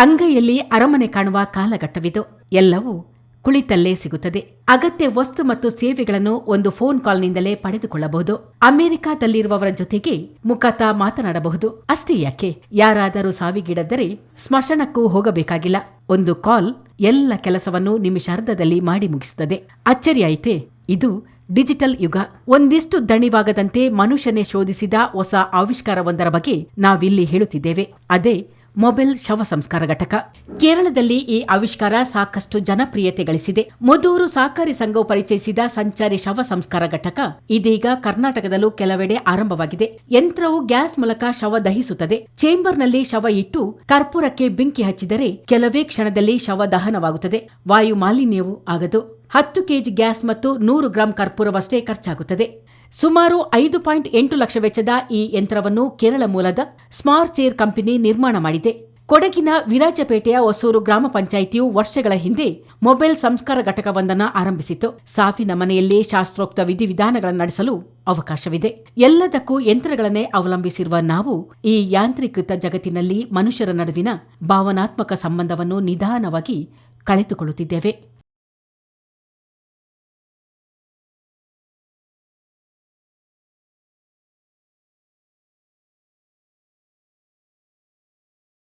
ಅಂಗೈಯಲ್ಲಿ ಅರಮನೆ ಕಾಣುವ ಕಾಲಘಟ್ಟವಿದು. ಎಲ್ಲವೂ ಕುಳಿತಲ್ಲೇ ಸಿಗುತ್ತದೆ. ಅಗತ್ಯ ವಸ್ತು ಮತ್ತು ಸೇವೆಗಳನ್ನು ಒಂದು ಫೋನ್ ಕಾಲ್ನಿಂದಲೇ ಪಡೆದುಕೊಳ್ಳಬಹುದು. ಅಮೆರಿಕಾದಲ್ಲಿರುವವರ ಜೊತೆಗೆ ಮುಖತ ಮಾತನಾಡಬಹುದು. ಅಷ್ಟೇ ಯಾಕೆ? ಯಾರಾದರೂ ಸಾವಿಗೀಡದ್ದರೆ ಸ್ಮಶಾನಕ್ಕೂ ಹೋಗಬೇಕಾಗಿಲ್ಲ. ಒಂದು ಕಾಲ್ ಎಲ್ಲ ಕೆಲಸವನ್ನು ನಿಮಿಷಾರ್ಧದಲ್ಲಿ ಮಾಡಿ ಮುಗಿಸುತ್ತದೆ. ಅಚ್ಚರಿಯಾಯಿತೆ, ಇದು ಡಿಜಿಟಲ್ ಯುಗ. ಒಂದಿಷ್ಟು ದಣಿವಾಗದಂತೆ ಮನುಷ್ಯನೇ ಶೋಧಿಸಿದ ಹೊಸ ಆವಿಷ್ಕಾರವೊಂದರ ಬಗ್ಗೆ ನಾವಿಲ್ಲಿ ಹೇಳುತ್ತಿದ್ದೇವೆ. ಅದೇ ಮೊಬೈಲ್ ಶವ ಸಂಸ್ಕಾರ ಘಟಕ. ಕೇರಳದಲ್ಲಿ ಈ ಆವಿಷ್ಕಾರ ಸಾಕಷ್ಟು ಜನಪ್ರಿಯತೆ ಗಳಿಸಿದೆ. ಮುದೂರು ಸಹಕಾರಿ ಸಂಘವು ಪರಿಚಯಿಸಿದ ಸಂಚಾರಿ ಶವ ಸಂಸ್ಕಾರ ಘಟಕ ಇದೀಗ ಕರ್ನಾಟಕದಲ್ಲೂ ಕೆಲವೆಡೆ ಆರಂಭವಾಗಿದೆ. ಯಂತ್ರವು ಗ್ಯಾಸ್ ಮೂಲಕ ಶವ ದಹಿಸುತ್ತದೆ. ಚೇಂಬರ್ನಲ್ಲಿ ಶವ ಇಟ್ಟು ಕರ್ಪೂರಕ್ಕೆ ಬೆಂಕಿ ಹಚ್ಚಿದರೆ ಕೆಲವೇ ಕ್ಷಣದಲ್ಲಿ ಶವ ದಹನವಾಗುತ್ತದೆ. ವಾಯು ಮಾಲಿನ್ಯವೂ ಆಗದು. ಹತ್ತು ಕೆಜಿ ಗ್ಯಾಸ್ ಮತ್ತು ನೂರು ಗ್ರಾಂ ಕರ್ಪೂರವಷ್ಟೇ ಖರ್ಚಾಗುತ್ತದೆ. ಸುಮಾರು ಐದು ಪಾಯಿಂಟ್ ಎಂಟು ಲಕ್ಷ ವೆಚ್ಚದ ಈ ಯಂತ್ರವನ್ನು ಕೇರಳ ಮೂಲದ ಸ್ಮಾರ್ಟ್ ಚೇರ್ ಕಂಪನಿ ನಿರ್ಮಾಣ ಮಾಡಿದೆ. ಕೊಡಗಿನ ವಿರಾಜಪೇಟೆಯ ಹೊಸೂರು ಗ್ರಾಮ ಪಂಚಾಯಿತಿಯು ವರ್ಷಗಳ ಹಿಂದೆ ಮೊಬೈಲ್ ಸಂಸ್ಕಾರ ಘಟಕವೊಂದನ್ನು ಆರಂಭಿಸಿತು. ಸಾಫಿನ ಮನೆಯಲ್ಲೇ ಶಾಸ್ತ್ರೋಕ್ತ ವಿಧಿವಿಧಾನಗಳನ್ನು ನಡೆಸಲು ಅವಕಾಶವಿದೆ. ಎಲ್ಲದಕ್ಕೂ ಯಂತ್ರಗಳನ್ನೇ ಅವಲಂಬಿಸಿರುವ ನಾವು ಈ ಯಾಂತ್ರೀಕೃತ ಜಗತ್ತಿನಲ್ಲಿ ಮನುಷ್ಯರ ನಡುವಿನ ಭಾವನಾತ್ಮಕ ಸಂಬಂಧವನ್ನು ನಿಧಾನವಾಗಿ ಕಳೆದುಕೊಳ್ಳುತ್ತಿದ್ದೇವೆ.